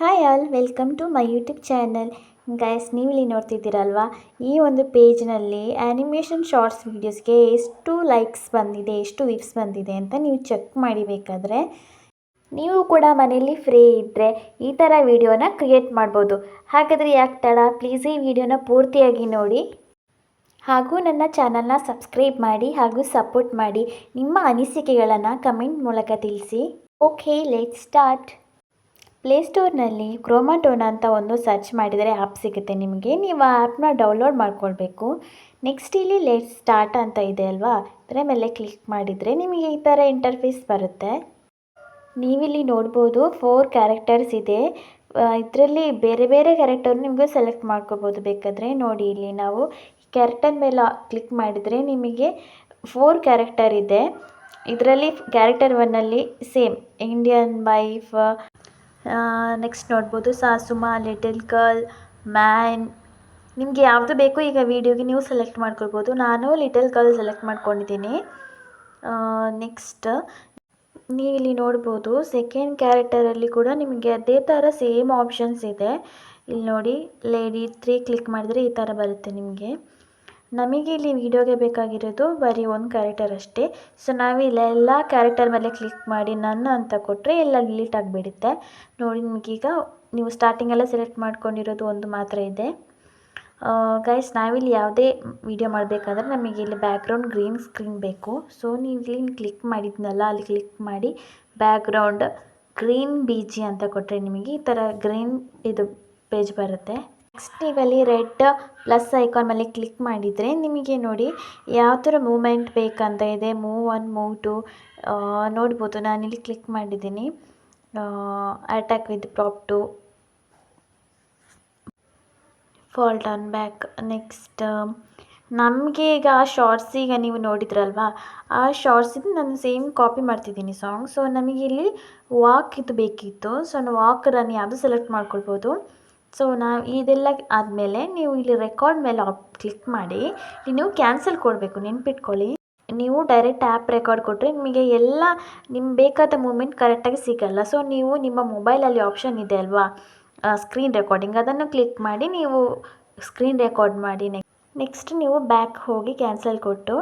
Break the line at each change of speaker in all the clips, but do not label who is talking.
Hi all welcome to my YouTube channel guys ಇಲ್ಲಿ ನೋಡ್ತಿದ್ದೀರಲ್ವಾ? ಈ ಒಂದು ಪೇಜ್ನಲ್ಲಿ ಆ್ಯನಿಮೇಷನ್ ಶಾರ್ಟ್ಸ್ ವೀಡಿಯೋಸ್ಗೆ ಎಷ್ಟು ಲೈಕ್ಸ್ ಬಂದಿದೆ, ಎಷ್ಟು ವಿವ್ಸ್ ಬಂದಿದೆ ಅಂತ ನೀವು ಚೆಕ್ ಮಾಡಿ ಬೇಕಾದರೆ, ನೀವು ಕೂಡ ಮನೆಯಲ್ಲಿ ಫ್ರೀ ಇದ್ದರೆ ಈ ಥರ ವಿಡಿಯೋನ ಕ್ರಿಯೇಟ್ ಮಾಡ್ಬೋದು. ಹಾಗಾದರೆ ಯಾಕೆ ತಡ? ಪ್ಲೀಸ್ ಈ ವಿಡಿಯೋನ ಪೂರ್ತಿಯಾಗಿ ನೋಡಿ. ಹಾಗೂ ನನ್ನ ಚಾನಲ್ನ ಸಬ್ಸ್ಕ್ರೈಬ್ ಮಾಡಿ ಹಾಗೂ ಸಪೋರ್ಟ್ ಮಾಡಿ. ನಿಮ್ಮ ಅನಿಸಿಕೆಗಳನ್ನು ಕಮೆಂಟ್ ಮೂಲಕ ತಿಳಿಸಿ. ಓಕೆ ಲೆಟ್ ಸ್ಟಾರ್ಟ್ ಪ್ಲೇಸ್ಟೋರ್ನಲ್ಲಿ ಕ್ರೋಮಾಟೋನ ಅಂತ ಒಂದು ಸರ್ಚ್ ಮಾಡಿದರೆ ಆ್ಯಪ್ ಸಿಗುತ್ತೆ ನಿಮಗೆ. ನೀವು ಆ ಆ್ಯಪ್ನ ಡೌನ್ಲೋಡ್ ಮಾಡ್ಕೊಳ್ಬೇಕು. ನೆಕ್ಸ್ಟ್ ಇಲ್ಲಿ ಲೇಟ್ ಸ್ಟಾರ್ಟ್ ಅಂತ ಇದೆ ಅಲ್ವಾ? ಅದರ ಮೇಲೆ ಕ್ಲಿಕ್ ಮಾಡಿದರೆ ನಿಮಗೆ ಈ ಥರ ಇಂಟರ್ಫೇಸ್ ಬರುತ್ತೆ. ನೀವಿಲ್ಲಿ ನೋಡ್ಬೋದು ಫೋರ್ ಕ್ಯಾರೆಕ್ಟರ್ಸ್ ಇದೆ. ಇದರಲ್ಲಿ ಬೇರೆ ಬೇರೆ ಕ್ಯಾರೆಕ್ಟರ್ ನಿಮಗೆ ಸೆಲೆಕ್ಟ್ ಮಾಡ್ಕೋಬೋದು ಬೇಕಾದರೆ ನೋಡಿ ಇಲ್ಲಿ ನಾವು ಕ್ಯಾರೆಕ್ಟರ್ ಮೇಲೆ ಕ್ಲಿಕ್ ಮಾಡಿದರೆ ನಿಮಗೆ ಫೋರ್ ಕ್ಯಾರೆಕ್ಟರ್ ಇದೆ. ಇದರಲ್ಲಿ ಕ್ಯಾರೆಕ್ಟರ್ ಒನ್ನಲ್ಲಿ ಸೇಮ್ ಇಂಡಿಯನ್ ವೈಫ್ ನೆಕ್ಸ್ಟ್ ನೋಡ್ಬೋದು. ಸಾಸುಮಾ ಲಿಟಲ್ ಗರ್ಲ್ ಮ್ಯಾನ್ ನಿಮಗೆ ಯಾವುದು ಬೇಕು ಈಗ ವೀಡಿಯೋಗೆ ನೀವು ಸೆಲೆಕ್ಟ್ ಮಾಡ್ಕೊಳ್ಬೋದು. ನಾನು ಲಿಟಲ್ ಗರ್ಲ್ ಸೆಲೆಕ್ಟ್ ಮಾಡ್ಕೊಂಡಿದ್ದೀನಿ. ನೆಕ್ಸ್ಟ್ ನೀವಿಲ್ಲಿ ನೋಡ್ಬೋದು ಸೆಕೆಂಡ್ ಕ್ಯಾರೆಕ್ಟರಲ್ಲಿ ಕೂಡ ನಿಮಗೆ ಅದೇ ಥರ ಸೇಮ್ ಆಪ್ಷನ್ಸ್ ಇದೆ. ಇಲ್ಲಿ ನೋಡಿ ಲೇಡಿ ತ್ರೀ ಕ್ಲಿಕ್ ಮಾಡಿದರೆ ಈ ಥರ ಬರುತ್ತೆ ನಿಮಗೆ. ನಮಗೆ ಇಲ್ಲಿ ವೀಡಿಯೋಗೆ ಬೇಕಾಗಿರೋದು ಬರೀ ಒಂದು ಕ್ಯಾರೆಕ್ಟರ್ ಅಷ್ಟೇ. ಸೊ ನಾವು ಇಲ್ಲೆಲ್ಲ ಕ್ಯಾರೆಕ್ಟರ್ ಮೇಲೆ ಕ್ಲಿಕ್ ಮಾಡಿ ನನ್ನ ಅಂತ ಕೊಟ್ಟರೆ ಎಲ್ಲ ಡಿಲೀಟ್ ಆಗಿಬಿಡುತ್ತೆ. ನೋಡಿ, ನಿಮಗೀಗ ನೀವು ಸ್ಟಾರ್ಟಿಂಗೆಲ್ಲ ಸೆಲೆಕ್ಟ್ ಮಾಡ್ಕೊಂಡಿರೋದು ಒಂದು ಮಾತ್ರ ಇದೆ. ಗೈಸ್ ನಾವಿಲ್ಲಿ ಯಾವುದೇ ವಿಡಿಯೋ ಮಾಡಬೇಕಾದ್ರೆ ನಮಗೆ ಇಲ್ಲಿ ಬ್ಯಾಕ್ಗ್ರೌಂಡ್ ಗ್ರೀನ್ ಸ್ಕ್ರೀನ್ ಬೇಕು. ಸೊ ನೀವು ಇಲ್ಲಿ ಕ್ಲಿಕ್ ಮಾಡಿದ್ನಲ್ಲ, ಅಲ್ಲಿ ಕ್ಲಿಕ್ ಮಾಡಿ ಬ್ಯಾಕ್ಗ್ರೌಂಡ್ ಗ್ರೀನ್ ಬಿ ಅಂತ ಕೊಟ್ಟರೆ ನಿಮಗೆ ಈ ಥರ ಗ್ರೀನ್ ಇದು ಪೇಜ್ ಬರುತ್ತೆ. ನೆಕ್ಸ್ಟ್ ನೀವಲ್ಲಿ ರೆಡ್ ಪ್ಲಸ್ ಐಕಾನ್ ಮೇಲೆ ಕ್ಲಿಕ್ ಮಾಡಿದರೆ ನಿಮಗೆ ನೋಡಿ ಯಾವ ಥರ ಮೂಮೆಂಟ್ ಬೇಕಂತ ಇದೆ. ಮೂವ್ ಒನ್, ಮೂವ್ ಟು ನೋಡ್ಬೋದು. ನಾನಿಲ್ಲಿ ಕ್ಲಿಕ್ ಮಾಡಿದ್ದೀನಿ. Attack with prop two. Fall down back. Next, ನಮಗೆ ಈಗ ಆ ಶಾರ್ಟ್ಸ್ ಈಗ ನೀವು ನೋಡಿದ್ರಲ್ವಾ? ಆ ಶಾರ್ಟ್ಸಿದ್ದು ನಾನು ಸೇಮ್ ಕಾಪಿ ಮಾಡ್ತಿದ್ದೀನಿ ಸಾಂಗ್. ಸೊ ನಮಗೆ ಇಲ್ಲಿ ವಾಕ್ ಇದು ಬೇಕಿತ್ತು. ಸೊ ನಾನು ವಾಕ್ ರನ್ ಯಾವುದು ಸೆಲೆಕ್ಟ್ ಮಾಡ್ಕೊಳ್ಬೋದು. ಸೊ ನಾವು ಇದೆಲ್ಲ ಆದಮೇಲೆ ನೀವು ಇಲ್ಲಿ ರೆಕಾರ್ಡ್ ಮೇಲೆ ಆಪ್ ಕ್ಲಿಕ್ ಮಾಡಿ, ನೀವು ಕ್ಯಾನ್ಸಲ್ ಕೊಡಬೇಕು, ನೆನ್ಪಿಟ್ಕೊಳ್ಳಿ. ನೀವು ಡೈರೆಕ್ಟ್ ಆ್ಯಪ್ ರೆಕಾರ್ಡ್ ಕೊಟ್ಟರೆ ನಿಮಗೆ ಎಲ್ಲ ನಿಮ್ಗೆ ಬೇಕಾದ ಮೂಮೆಂಟ್ ಕರೆಕ್ಟಾಗಿ ಸಿಗಲ್ಲ. ಸೊ ನೀವು ನಿಮ್ಮ ಮೊಬೈಲಲ್ಲಿ ಆಪ್ಷನ್ ಇದೆ ಅಲ್ವಾ? ಸ್ಕ್ರೀನ್ ರೆಕಾರ್ಡಿಂಗ್ ಅದನ್ನು ಕ್ಲಿಕ್ ಮಾಡಿ, ನೀವು ಸ್ಕ್ರೀನ್ ರೆಕಾರ್ಡ್ ಮಾಡಿ ನೆಕ್ಸ್ಟ್ ನೀವು ಬ್ಯಾಕ್ ಹೋಗಿ ಕ್ಯಾನ್ಸಲ್ ಕೊಟ್ಟು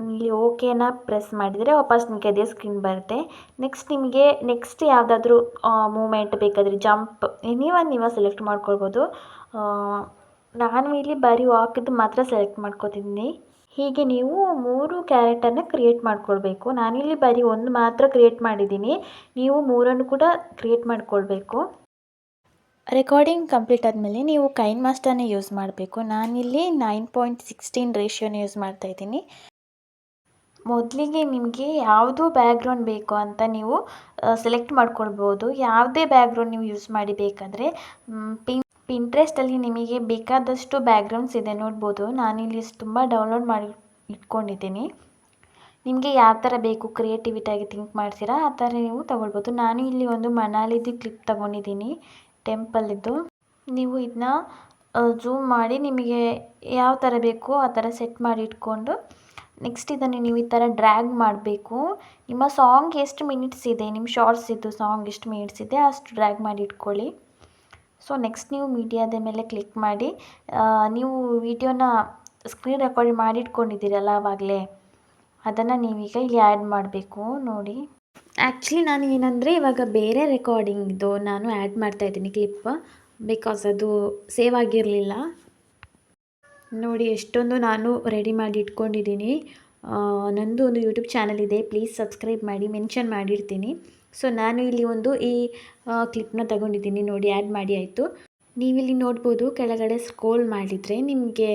ಇಲ್ಲಿ ಓಕೆನ ಪ್ರೆಸ್ ಮಾಡಿದರೆ ವಾಪಸ್ ನಿಮಗೆ ಅದೇ ಸ್ಕ್ರೀನ್ ಬರುತ್ತೆ. ನೆಕ್ಸ್ಟ್ ನಿಮಗೆ ನೆಕ್ಸ್ಟ್ ಯಾವುದಾದ್ರೂ ಮೂಮೆಂಟ್ ಬೇಕಾದರೆ ಜಂಪ್ ಎನಿ ಒನ್ ನೀವು ಸೆಲೆಕ್ಟ್ ಮಾಡ್ಕೊಳ್ಬೋದು. ನಾನು ಇಲ್ಲಿ ಬರೀ ವಾಕಿದ್ದು ಮಾತ್ರ ಸೆಲೆಕ್ಟ್ ಮಾಡ್ಕೋತಿದ್ದೀನಿ. ಹೀಗೆ ನೀವು ಮೂರು ಕ್ಯಾರೆಕ್ಟರ್ನ ಕ್ರಿಯೇಟ್ ಮಾಡ್ಕೊಳ್ಬೇಕು. ನಾನಿಲ್ಲಿ ಬರೀ ಒಂದು ಮಾತ್ರ ಕ್ರಿಯೇಟ್ ಮಾಡಿದ್ದೀನಿ. ನೀವು ಮೂರನ್ನು ಕೂಡ ಕ್ರಿಯೇಟ್ ಮಾಡ್ಕೊಳ್ಬೇಕು. ರೆಕಾರ್ಡಿಂಗ್ ಕಂಪ್ಲೀಟ್ ಆದಮೇಲೆ ನೀವು ಕೈನ್ ಮಾಸ್ಟರ್ನೇ ಯೂಸ್ ಮಾಡಬೇಕು. ನಾನಿಲ್ಲಿ ನೈನ್ ಪಾಯಿಂಟ್ ಸಿಕ್ಸ್ಟೀನ್ ರೇಷಿಯೋನ ಯೂಸ್ ಮಾಡ್ತಾಯಿದ್ದೀನಿ ಮೊದಲಿಗೆ ನಿಮಗೆ ಯಾವುದು ಬ್ಯಾಕ್ಗ್ರೌಂಡ್ ಬೇಕು ಅಂತ ನೀವು ಸೆಲೆಕ್ಟ್ ಮಾಡ್ಕೊಳ್ಬೋದು. ಯಾವುದೇ ಬ್ಯಾಗ್ರೌಂಡ್ ನೀವು ಯೂಸ್ ಮಾಡಿ ಬೇಕಾದರೆ ಪಿನ್ ಪಿಂಟ್ರೆಸ್ಟಲ್ಲಿ ನಿಮಗೆ ಬೇಕಾದಷ್ಟು ಬ್ಯಾಗ್ರೌಂಡ್ಸ್ ಇದೆ ನೋಡ್ಬೋದು. ನಾನಿಲ್ಲಿ ತುಂಬ ಡೌನ್ಲೋಡ್ ಮಾಡಿ ಇಟ್ಕೊಂಡಿದ್ದೀನಿ. ನಿಮಗೆ ಯಾವ ಥರ ಬೇಕು ಕ್ರಿಯೇಟಿವಿಟಿಯಾಗಿ ಥಿಂಕ್ ಮಾಡ್ತೀರಾ, ಆ ಥರ ನೀವು ತೊಗೊಳ್ಬೋದು. ನಾನು ಇಲ್ಲಿ ಒಂದು ಮನಾಲಿದು ಕ್ಲಿಪ್ ತೊಗೊಂಡಿದ್ದೀನಿ ಟೆಂಪಲಿದ್ದು ನೀವು ಇದನ್ನ ಝೂಮ್ ಮಾಡಿ ನಿಮಗೆ ಯಾವ ಥರ ಬೇಕೋ ಆ ಥರ ಸೆಟ್ ಮಾಡಿ ಇಟ್ಕೊಂಡು ನೆಕ್ಸ್ಟ್ ಇದನ್ನು ನೀವು ಈ ಥರ ಡ್ರ್ಯಾಗ್ ಮಾಡಬೇಕು. ನಿಮ್ಮ ಸಾಂಗ್ ಎಷ್ಟು ಮಿನಿಟ್ಸ್ ಇದೆ ನಿಮ್ಮ ಶಾರ್ಟ್ಸ್ ಇದ್ದು ಸಾಂಗ್ ಎಷ್ಟು ಮಿನಿಟ್ಸ್ ಇದೆ, ಅಷ್ಟು ಡ್ರ್ಯಾಗ್ ಮಾಡಿ ಇಟ್ಕೊಳ್ಳಿ. ಸೊ ನೆಕ್ಸ್ಟ್ ನೀವು ಮೀಡಿಯಾದ ಮೇಲೆ ಕ್ಲಿಕ್ ಮಾಡಿ. ನೀವು ವಿಡಿಯೋನ ಸ್ಕ್ರೀನ್ ರೆಕಾರ್ಡ್ ಮಾಡಿ ಇಟ್ಕೊಂಡಿದ್ದೀರಲ್ಲ ಆವಾಗಲೇ ಅದನ್ನು ನೀವೀಗ ಇಲ್ಲಿ ಆ್ಯಡ್ ಮಾಡಬೇಕು, ನೋಡಿ. ಆ್ಯಕ್ಚುಲಿ ನಾನು ಏನಂದರೆ ಇವಾಗ ಬೇರೆ ರೆಕಾರ್ಡಿಂಗ್ದು ನಾನು ಆ್ಯಡ್ ಮಾಡ್ತಾಯಿದ್ದೀನಿ ಕ್ಲಿಪ್ ಬಿಕಾಸ್ ಅದು ಸೇವ್ ಆಗಿರಲಿಲ್ಲ. ನೋಡಿ, ಎಷ್ಟೊಂದು ನಾನು ರೆಡಿ ಮಾಡಿ ಇಟ್ಕೊಂಡಿದ್ದೀನಿ. ನಂದು ಒಂದು ಯೂಟ್ಯೂಬ್ ಚಾನಲ್ ಇದೆ. ಪ್ಲೀಸ್ ಸಬ್ಸ್ಕ್ರೈಬ್ ಮಾಡಿ ಮೆನ್ಷನ್ ಮಾಡಿರ್ತೀನಿ. ಸೊ ನಾನು ಇಲ್ಲಿ ಒಂದು ಈ ಕ್ಲಿಪ್ನ ತಗೊಂಡಿದ್ದೀನಿ. ನೋಡಿ ಆ್ಯಡ್ ಮಾಡಿ, ಆಯಿತು. ನೀವಿಲ್ಲಿ ನೋಡ್ಬೋದು, ಕೆಳಗಡೆ ಸ್ಕ್ರೋಲ್ ಮಾಡಿದರೆ ನಿಮಗೆ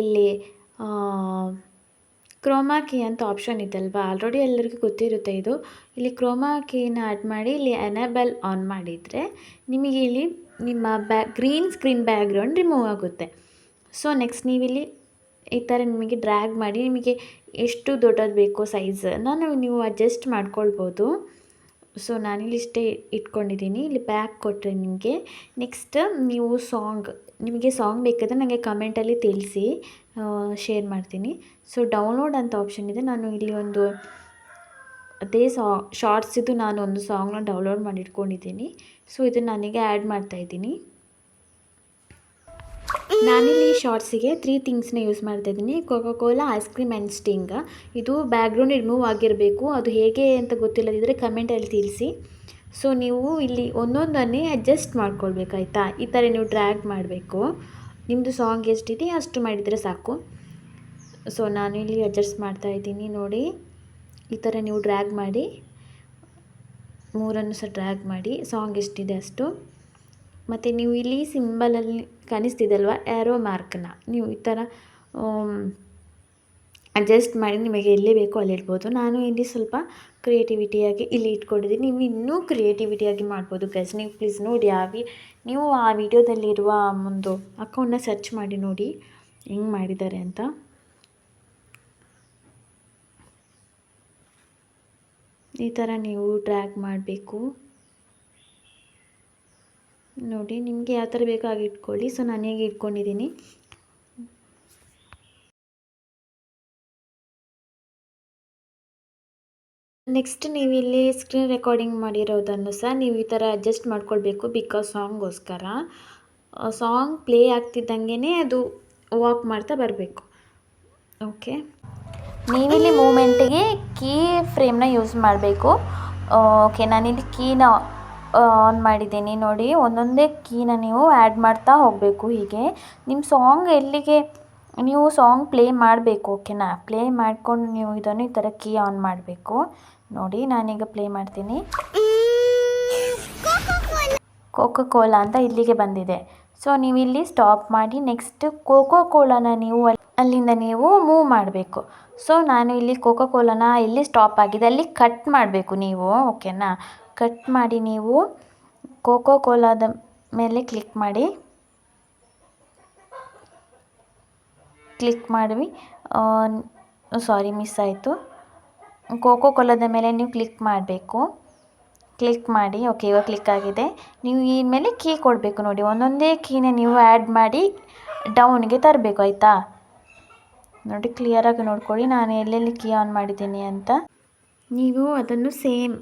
ಇಲ್ಲಿ ಕ್ರೋಮಾ ಕೀ ಅಂತ ಆಪ್ಷನ್ ಇದಲ್ವಾ ಆಲ್ರೆಡಿ ಎಲ್ಲರಿಗೂ ಗೊತ್ತಿರುತ್ತೆ ಇದು. ಇಲ್ಲಿ ಕ್ರೋಮಾ ಕೀನ ಆ್ಯಡ್ ಮಾಡಿ, ಇಲ್ಲಿ ಎನೇಬಲ್ ಆನ್ ಮಾಡಿದರೆ ನಿಮಗೆ ಇಲ್ಲಿ ನಿಮ್ಮ ಬ್ಯಾ ಗ್ರೀನ್ ಸ್ಕ್ರೀನ್ ಬ್ಯಾಗ್ರೌಂಡ್ ರಿಮೂವ್ ಆಗುತ್ತೆ. ಸೊ ನೆಕ್ಸ್ಟ್ ನೀವಿಲ್ಲಿ ಈ ಥರ ನಿಮಗೆ ಡ್ರ್ಯಾಗ್ ಮಾಡಿ ನಿಮಗೆ ಎಷ್ಟು ದೊಡ್ಡದು ಬೇಕೋ ನಾನು ನೀವು ಅಡ್ಜಸ್ಟ್ ಮಾಡ್ಕೊಳ್ಬೋದು. ಸೊ ನಾನಿಲ್ಲಿ ಇಷ್ಟೇ ಇಟ್ಕೊಂಡಿದ್ದೀನಿ. ಇಲ್ಲಿ ಪ್ಯಾಕ್ ಕೊಟ್ಟರೆ ನಿಮಗೆ ನೆಕ್ಸ್ಟ್ ನೀವು ಸಾಂಗ್ ನಿಮಗೆ ಸಾಂಗ್ ಬೇಕಾದರೆ ನನಗೆ ಕಮೆಂಟಲ್ಲಿ ತಿಳಿಸಿ ಶೇರ್ ಮಾಡ್ತೀನಿ. ಸೊ ಡೌನ್ಲೋಡ್ ಅಂತ ಆಪ್ಷನ್ ಇದೆ. ನಾನು ಇಲ್ಲಿ ಒಂದು ಅದೇ ಸಾ ಶಾರ್ಟ್ಸಿದ್ದು ನಾನು ಒಂದು ಸಾಂಗ್ನ ಡೌನ್ಲೋಡ್ ಮಾಡಿ ಇಟ್ಕೊಂಡಿದ್ದೀನಿ ಸೊ ಇದನ್ನು ನನಗೆ ಆ್ಯಡ್ ಮಾಡ್ತಾಯಿದ್ದೀನಿ ನಾನಿಲ್ಲಿ ಶಾರ್ಟ್ಸಿಗೆ ತ್ರೀ ಥಿಂಗ್ಸ್ನ ಯೂಸ್ ಮಾಡ್ತಾ ಇದ್ದೀನಿ Coca Cola ice cream and Sting ಇದು ಬ್ಯಾಕ್ಗ್ರೌಂಡ್ ರಿಮೂವ್ ಆಗಿರಬೇಕು. ಅದು ಹೇಗೆ ಅಂತ ಗೊತ್ತಿಲ್ಲದಿದ್ದರೆ ಕಮೆಂಟಲ್ಲಿ ತಿಳಿಸಿ. ಸೊ ನೀವು ಇಲ್ಲಿ ಒಂದೊಂದನ್ನೇ ಅಡ್ಜಸ್ಟ್ ಮಾಡ್ಕೊಳ್ಬೇಕಾಯ್ತಾ ಈ ಥರ ನೀವು ಡ್ರ್ಯಾಗ್ ಮಾಡಬೇಕು. ನಿಮ್ಮದು ಸಾಂಗ್ ಎಷ್ಟಿದೆ ಅಷ್ಟು ಮಾಡಿದರೆ ಸಾಕು. ಸೊ ನಾನು ಇಲ್ಲಿ ಅಡ್ಜಸ್ಟ್ ಮಾಡ್ತಾ ಇದ್ದೀನಿ, ನೋಡಿ. ಈ ಥರ ನೀವು ಡ್ರ್ಯಾಗ್ ಮಾಡಿ. ಮೂರನ್ನು ಸಹ ಡ್ರ್ಯಾಗ್ ಮಾಡಿ. ಸಾಂಗ್ ಎಷ್ಟಿದೆ ಅಷ್ಟು? ಮತ್ತು ನೀವು ಇಲ್ಲಿ ಸಿಂಬಲಲ್ಲಿ ಕಾಣಿಸ್ತಿದ್ದಲ್ವ ಆ್ಯರೋ ಮಾರ್ಕ್ನ ನೀವು ಈ ಥರ ಅಡ್ಜಸ್ಟ್ ಮಾಡಿ ನಿಮಗೆ ಎಲ್ಲಿ ಬೇಕೋ ಅಲ್ಲಿ ಇಡ್ಬೋದು. ನಾನು ಇಲ್ಲಿ ಸ್ವಲ್ಪ ಕ್ರಿಯೇಟಿವಿಟಿಯಾಗಿ ಇಲ್ಲಿ ಇಟ್ಕೊಂಡಿದ್ದೀನಿ. ನೀವು ಇನ್ನೂ ಕ್ರಿಯೇಟಿವಿಟಿಯಾಗಿ ಮಾಡ್ಬೋದು ಗೈಸ್ ನೀವು ಪ್ಲೀಸ್ ನೋಡಿ ಆ ವಿ ನೀವು ಆ ವಿಡಿಯೋದಲ್ಲಿರುವ ಒಂದು ಅಕೌಂಟನ್ನ ಸರ್ಚ್ ಮಾಡಿ ನೋಡಿ, ಹೆಂಗೆ ಮಾಡಿದ್ದಾರೆ ಅಂತ. ಈ ಥರ ನೀವು ಟ್ರ್ಯಾಕ್ ಮಾಡಬೇಕು. ನೋಡಿ, ನಿಮಗೆ ಯಾವ ಥರ ಬೇಕೋ ಹಾಗೆ ಇಟ್ಕೊಳ್ಳಿ. ಸೊ, ನಾನು ಹೇಗೆ ಇಟ್ಕೊಂಡಿದ್ದೀನಿ. ನೆಕ್ಸ್ಟ್ ನೀವು ಇಲ್ಲಿ ಸ್ಕ್ರೀನ್ ರೆಕಾರ್ಡಿಂಗ್ ಮಾಡಿರೋದನ್ನು ಸಹ ನೀವು ಈ ಥರ ಅಡ್ಜಸ್ಟ್ ಮಾಡ್ಕೊಳ್ಬೇಕು ಬಿಕಾಸ್ ಸಾಂಗ್ಗೋಸ್ಕರ. ಸಾಂಗ್ ಪ್ಲೇ ಆಗ್ತಿದ್ದಂಗೆ ಅದು ವಾಕ್ ಮಾಡ್ತಾ ಬರಬೇಕು. ಓಕೆ? ನೀವಿಲ್ಲಿ ಮೂಮೆಂಟಿಗೆ ಕೀ ಫ್ರೇಮ್ನ ಯೂಸ್ ಮಾಡಬೇಕು. ಓಕೆ, ನಾನಿಲ್ಲಿ ಕೀನ ಆನ್ ಮಾಡಿದ್ದೀನಿ ನೋಡಿ. ಒಂದೊಂದೇ ಕೀನ ನೀವು ಆ್ಯಡ್ ಮಾಡ್ತಾ ಹೋಗಬೇಕು ಹೀಗೆ. ನಿಮ್ಮ ಸಾಂಗ್ ಎಲ್ಲಿಗೆ ನೀವು ಸಾಂಗ್ ಪ್ಲೇ ಮಾಡಬೇಕು ಓಕೆನಾ ಪ್ಲೇ ಮಾಡಿಕೊಂಡು ನೀವು ಇದನ್ನು ಈ ಥರ ಕೀ ಆನ್ ಮಾಡಬೇಕು. ನೋಡಿ, ನಾನೀಗ ಪ್ಲೇ ಮಾಡ್ತೀನಿ. ಕೋಕೋ ಕೋಲಾ ಅಂತ ಇಲ್ಲಿಗೆ ಬಂದಿದೆ. ಸೊ ನೀವು ಇಲ್ಲಿ ಸ್ಟಾಪ್ ಮಾಡಿ ನೆಕ್ಸ್ಟ್ ಕೋಕೋ ಕೋಲಾನ ನೀವು ಅಲ್ಲಿಂದ ನೀವು ಮೂವ್ ಮಾಡಬೇಕು. ಸೊ ನಾನು ಇಲ್ಲಿ ಕೋಕೋ ಕೋಲಾನ ಇಲ್ಲಿ ಸ್ಟಾಪ್ ಆಗಿದೆ. ಅಲ್ಲಿ ಕಟ್ ಮಾಡಬೇಕು ನೀವು ಓಕೆನಾ ಕಟ್ ಮಾಡಿ ನೀವು ಕೋಕೋ ಕೋಲಾದ ಮೇಲೆ ಕ್ಲಿಕ್ ಮಾಡಿ. ಕ್ಲಿಕ್ ಮಾಡಿ ಸಾರಿ ಮಿಸ್ ಆಯಿತು. ಕೋಕೋ ಕೋಲಾದ ಮೇಲೆ ನೀವು ಕ್ಲಿಕ್ ಮಾಡಬೇಕು. ಕ್ಲಿಕ್ ಮಾಡಿ ಓಕೆ ಇವಾಗ ಕ್ಲಿಕ್ ಆಗಿದೆ. ನೀವು ಈ ಮೇಲೆ ಕೀ ಕೊಡಬೇಕು ನೋಡಿ. ಒಂದೊಂದೇ ಕೀನ ನೀವು ಆ್ಯಡ್ ಮಾಡಿ ಡೌನ್ಗೆ ತರಬೇಕು, ಆಯಿತಾ? ನೋಡಿ ಕ್ಲಿಯರಾಗಿ ನೋಡ್ಕೊಳ್ಳಿ. ನಾನು ಎಲ್ಲೆಲ್ಲಿ ಕೀ ಆನ್ ಮಾಡಿದ್ದೀನಿ ಅಂತ. ನೀವು ಅದನ್ನು ಸೇಮ್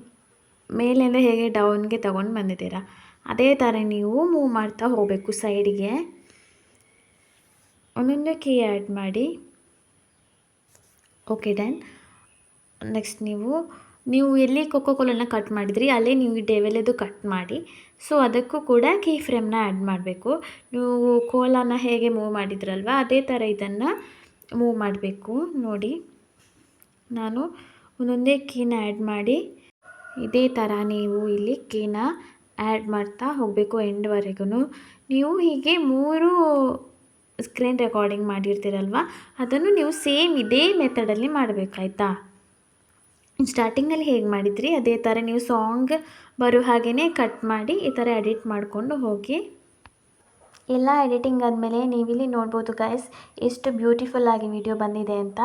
ಮೇಲಿಂದ ಹೇಗೆ ಡೌನ್ಗೆ ತಗೊಂಡು ಬಂದಿದ್ದೀರಾ? ಅದೇ ಥರ ನೀವು ಮೂವ್ ಮಾಡ್ತಾ ಹೋಗಬೇಕು ಸೈಡಿಗೆ. ಒಂದೊಂದು ಕೀ ಆ್ಯಡ್ ಮಾಡಿ. Okay done. ನೆಕ್ಸ್ಟ್ ನೀವು ನೀವು ಎಲ್ಲಿ ಕೊಕ್ಕೋ ಕೋಲನ್ನ ಕಟ್ ಮಾಡಿದ್ರಿ, ಅಲ್ಲೇ ನೀವು ಈ ಡೆವೆಲೆದು ಕಟ್ ಮಾಡಿ. ಸೊ, ಅದಕ್ಕೂ ಕೂಡ ಕೀ ಫ್ರೇಮ್ನ ಆ್ಯಡ್ ಮಾಡಬೇಕು. ನೀವು ಕೋಲಾನ ಹೇಗೆ ಮೂವ್ ಮಾಡಿದ್ರಲ್ವ, ಅದೇ ಥರ ಇದನ್ನು ಮೂವ್ ಮಾಡಬೇಕು. ನೋಡಿ, ನಾನು ಒಂದೊಂದೇ ಕೀನ ಆ್ಯಡ್ ಮಾಡಿ. ಇದೇ ಥರ ನೀವು ಇಲ್ಲಿ ಕೀನ ಆ್ಯಡ್ ಮಾಡ್ತಾ ಹೋಗಬೇಕು ಎಂಡ್ವರೆಗೂ ನೀವು ಹೀಗೆ ಮೂರು ಸ್ಕ್ರೀನ್ ರೆಕಾರ್ಡಿಂಗ್ ಮಾಡಿರ್ತೀರಲ್ವ? ಅದನ್ನು ನೀವು ಸೇಮ್ ಇದೇ ಮೆಥಡಲ್ಲಿ ಮಾಡಬೇಕಾಯ್ತಾ ಸ್ಟಾರ್ಟಿಂಗಲ್ಲಿ ಹೇಗೆ ಮಾಡಿದ್ರಿ? ಅದೇ ಥರ ನೀವು ಸಾಂಗ್ ಬರೋ ಹಾಗೆಯೇ ಕಟ್ ಮಾಡಿ ಈ ಥರ ಎಡಿಟ್ ಮಾಡಿಕೊಂಡು ಹೋಗಿ. ಎಲ್ಲ ಎಡಿಟಿಂಗ್ ಆದಮೇಲೆ ನೀವಿಲ್ಲಿ ನೋಡ್ಬೋದು ಗೈಸ್ ಎಷ್ಟು ಬ್ಯೂಟಿಫುಲ್ ಆಗಿ ವಿಡಿಯೋ ಬಂದಿದೆ ಅಂತ.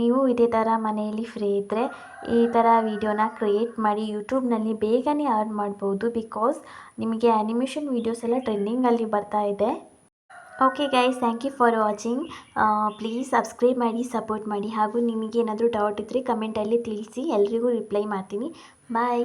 ನೀವು ಇದೇ ಥರ ಮನೆಯಲ್ಲಿ ಫ್ರೀ ಇದ್ದರೆ ಈ ಥರ ವಿಡಿಯೋನ ಕ್ರಿಯೇಟ್ ಮಾಡಿ ಯೂಟ್ಯೂಬ್ನಲ್ಲಿ ಬೇಗನೆ ಅರ್ನ್ ಮಾಡ್ಬೋದು ಬಿಕಾಸ್ ನಿಮಗೆ ಆ್ಯನಿಮೇಷನ್ ವೀಡಿಯೋಸ್ ಎಲ್ಲ ಟ್ರೆಂಡಿಂಗಲ್ಲಿ ಬರ್ತಾ ಇದೆ. Okay guys thank you for watching please subscribe ಮಾಡಿ ಸಪೋರ್ಟ್ ಮಾಡಿ. ಹಾಗೂ ನಿಮಗೆ ಏನಾದರೂ ಡೌಟ್ ಇದ್ದರೆ ಕಮೆಂಟಲ್ಲಿ ತಿಳಿಸಿ, ಎಲ್ರಿಗೂ ರಿಪ್ಲೈ ಮಾಡ್ತೀನಿ. ಬಾಯ್